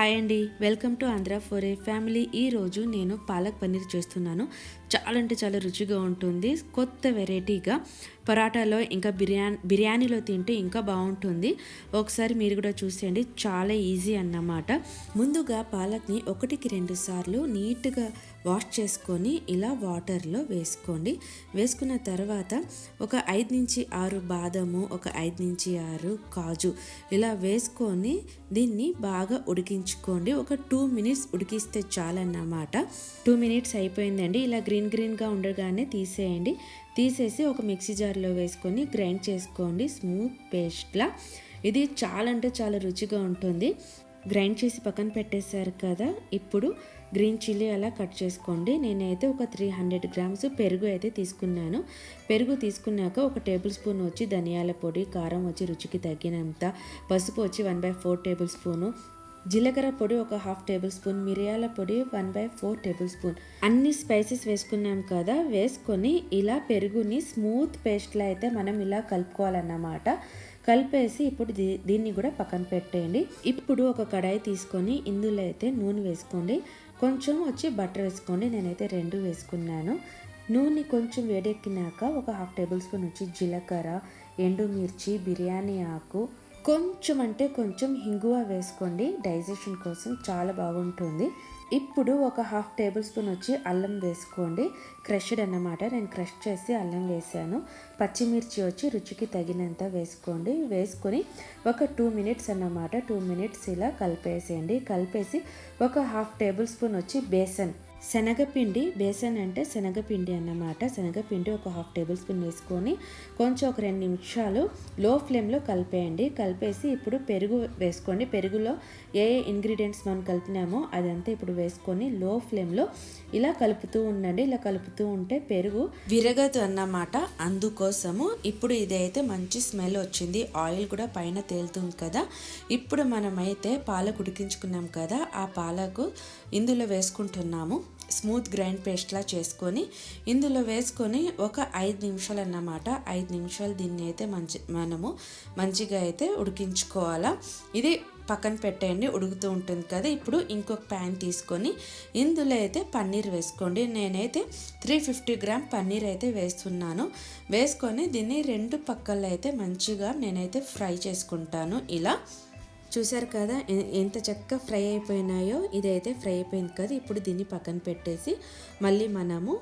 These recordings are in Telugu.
హాయ్ అండి. Welcome to Andhra for a family. ఈరోజు నేను పాలక్ పన్నీర్ చేస్తున్నాను. చాలా అంటే చాలా రుచిగా ఉంటుంది కొత్త వెరైటీగా. పరాటాలో ఇంకా బిర్యానీ బిర్యానీలో తింటే ఇంకా బాగుంటుంది. ఒకసారి మీరు కూడా చూసేయండి చాలా ఈజీ అన్నమాట. ముందుగా పాలక్ని ఒకటికి రెండు సార్లు నీట్గా వాష్ చేసుకొని ఇలా వాటర్లో వేసుకోండి. వేసుకున్న తర్వాత ఒక ఐదు నుంచి ఆరు బాదము ఒక ఐదు నుంచి ఆరు కాజు ఇలా వేసుకొని దీన్ని బాగా ఉడికించుకోండి. ఒక టూ మినిట్స్ ఉడికిస్తే చాలన్నమాట టూ మినిట్స్ అయిపోయిందండి ఇలా గ్రీన్ గ్రీన్గా ఉండగానే తీసేయండి. తీసేసి ఒక మిక్సీ జార్లో వేసుకొని గ్రైండ్ చేసుకోండి. స్మూత్ పేస్ట్లా. ఇది చాలా అంటే చాలా రుచిగా ఉంటుంది. గ్రైండ్ చేసి పక్కన పెట్టేశారు కదా. ఇప్పుడు గ్రీన్ చిల్లీ అలా కట్ చేసుకోండి. నేనైతే ఒక త్రీ హండ్రెడ్ గ్రామ్స్ పెరుగు అయితే తీసుకున్నాను. పెరుగు తీసుకున్నాక ఒక టేబుల్ స్పూన్ వచ్చి ధనియాల పొడి కారం వచ్చి రుచికి తగ్గినంత పసుపు వచ్చి one by four tablespoon జీలకర్ర పొడి ఒక హాఫ్ టేబుల్ స్పూన్ మిరియాల పొడి one by four tablespoon. అన్ని స్పైసెస్ వేసుకున్నాం కదా వేసుకొని ఇలా పెరుగుని స్మూత్ పేస్ట్లో అయితే మనం ఇలా కలుపుకోవాలన్నమాట. కలిపేసి ఇప్పుడు దీ దీన్ని కూడా పక్కన పెట్టేయండి. ఇప్పుడు ఒక కడాయి తీసుకొని ఇందులో అయితే నూనె వేసుకోండి. కొంచెం వచ్చి బటర్ వేసుకోండి నేనైతే రెండు వేసుకున్నాను. నూనె కొంచెం వేడెక్కినాక ఒక హాఫ్ టేబుల్ స్పూన్ వచ్చి జీలకర్ర ఎండుమిర్చి బిర్యానీ ఆకు కొంచెం అంటే కొంచెం హింగువ వేసుకోండి. డైజెషన్ కోసం చాలా బాగుంటుంది. ఇప్పుడు ఒక హాఫ్ టేబుల్ స్పూన్ వచ్చి అల్లం వేసుకోండి. క్రష్డ్ అన్నమాట. నేను క్రష్ చేసి అల్లం వేసాను. పచ్చిమిర్చి వచ్చి రుచికి తగినంత వేసుకోండి. వేసుకొని ఒక టూ మినిట్స్ అన్నమాట. టూ మినిట్స్ ఇలా కలిపేసేయండి. కలిపేసి ఒక హాఫ్ టేబుల్ స్పూన్ వచ్చి బేసన్. శనగపిండి బేసన్ అంటే శనగపిండి అన్నమాట. శనగపిండి ఒక హాఫ్ టేబుల్ స్పూన్ వేసుకొని కొంచెం ఒక రెండు నిమిషాలు లో ఫ్లేమ్లో కలిపేయండి. కలిపేసి ఇప్పుడు పెరుగు వేసుకోండి. పెరుగులో ఏ ఏ ఇంగ్రీడియంట్స్ మనం కలిపినామో అదంతా ఇప్పుడు వేసుకొని లో ఫ్లేమ్లో ఇలా కలుపుతూ ఉండండి. ఇలా కలుపుతూ ఉంటే పెరుగు విరగదు అన్నమాట. అందుకోసము ఇప్పుడు ఇదైతే మంచి స్మెల్ వచ్చింది. ఆయిల్ కూడా పైన తేలుతుంది కదా. ఇప్పుడు మనమైతే పాలకు ఉడికించుకున్నాం కదా. ఆ పాలకు ఇందులో వేసుకుంటున్నాము. స్మూత్ గ్రైండ్ పేస్ట్లా చేసుకొని ఇందులో వేసుకొని ఒక ఐదు నిమిషాలు అన్నమాట ఐదు నిమిషాలు దీన్ని అయితే మంచి మనము మంచిగా అయితే ఉడికించుకోవాలా. ఇది పక్కన పెట్టేయండి ఉడుకుతూ ఉంటుంది కదా. ఇప్పుడు ఇంకొక ప్యాన్ తీసుకొని ఇందులో అయితే పన్నీర్ వేసుకోండి. నేనైతే త్రీ ఫిఫ్టీ గ్రామ్ పన్నీర్ అయితే వేస్తున్నాను. వేసుకొని దీన్ని రెండు పక్కల అయితే మంచిగా నేనైతే ఫ్రై చేసుకుంటాను ఇలా. చూసారు కదా ఎంత చక్కగా ఫ్రై అయిపోయినాయో ఇదైతే ఫ్రై అయిపోయింది కదా ఇప్పుడు దీన్ని పక్కన పెట్టేసి మళ్ళీ మనము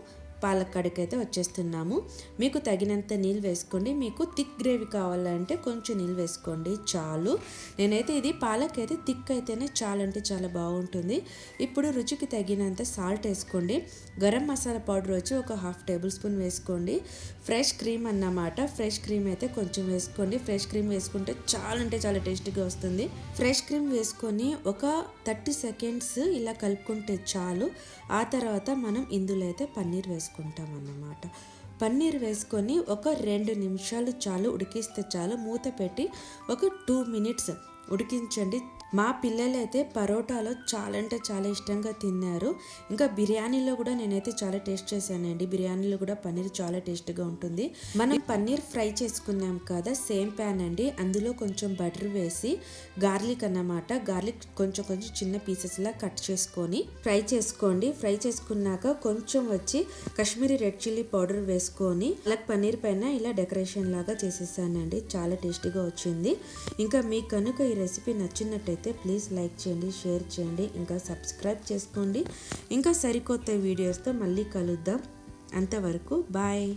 పాలక్కడికి అయితే వచ్చేస్తున్నాము. మీకు తగినంత నీళ్ళు వేసుకోండి. మీకు థిక్ గ్రేవీ కావాలంటే కొంచెం నీళ్ళు వేసుకోండి. చాలు. నేనైతే ఇది పాలక్ అయితే థిక్ అయితేనే చాలా అంటే చాలా బాగుంటుంది. ఇప్పుడు రుచికి తగినంత సాల్ట్ వేసుకోండి. గరం మసాలా పౌడర్ వచ్చి ఒక హాఫ్ టేబుల్ స్పూన్ వేసుకోండి. ఫ్రెష్ క్రీమ్ అన్నమాట. ఫ్రెష్ క్రీమ్ అయితే కొంచెం వేసుకోండి. ఫ్రెష్ క్రీమ్ వేసుకుంటే చాలా అంటే చాలా టేస్టీగా వస్తుంది. ఫ్రెష్ క్రీమ్ వేసుకొని ఒక థర్టీ సెకండ్స్ ఇలా కలుపుకుంటే చాలు. ఆ తర్వాత మనం ఇందులో అయితే పన్నీర్ వేసుకోండి వేసుకుంటాం అన్నమాట పన్నీర్ వేసుకొని ఒక రెండు నిమిషాలు చాలు ఉడికిస్తే చాలు మూత పెట్టి ఒక టూ మినిట్స్ ఉడికించండి. మా పిల్లలైతే పరోటాలో చాలా అంటే చాలా ఇష్టంగా తిన్నారు. ఇంకా బిర్యానీలో కూడా నేనైతే చాలా టేస్ట్ చేశానండి. బిర్యానీలో కూడా పన్నీర్ చాలా టేస్ట్గా ఉంటుంది. మనం పన్నీర్ ఫ్రై చేసుకున్నాం కదా సేమ్ ప్యాన్ అండి. అందులో కొంచెం బటర్ వేసి గార్లిక్ అన్నమాట. గార్లిక్ కొంచెం కొంచెం చిన్న పీసెస్లా కట్ చేసుకొని ఫ్రై చేసుకోండి. ఫ్రై చేసుకున్నాక కొంచెం వచ్చి కాశ్మీరీ రెడ్ చిల్లీ పౌడర్ వేసుకొని అలా పన్నీర్ పైన ఇలా డెకరేషన్ లాగా చేసేసానండి. చాలా టేస్టీగా వచ్చింది. ఇంకా మీకు కనుక ఈ రెసిపీ నచ్చినట్టయితే నచ్చినట్లయితే ప్లీజ్ లైక్ చేయండి షేర్ చేయండి ఇంకా సబ్స్క్రైబ్ చేసుకోండి. ఇంకా సరికొత్త వీడియోస్తో మళ్ళీ కలుద్దాం. అంతవరకు బాయ్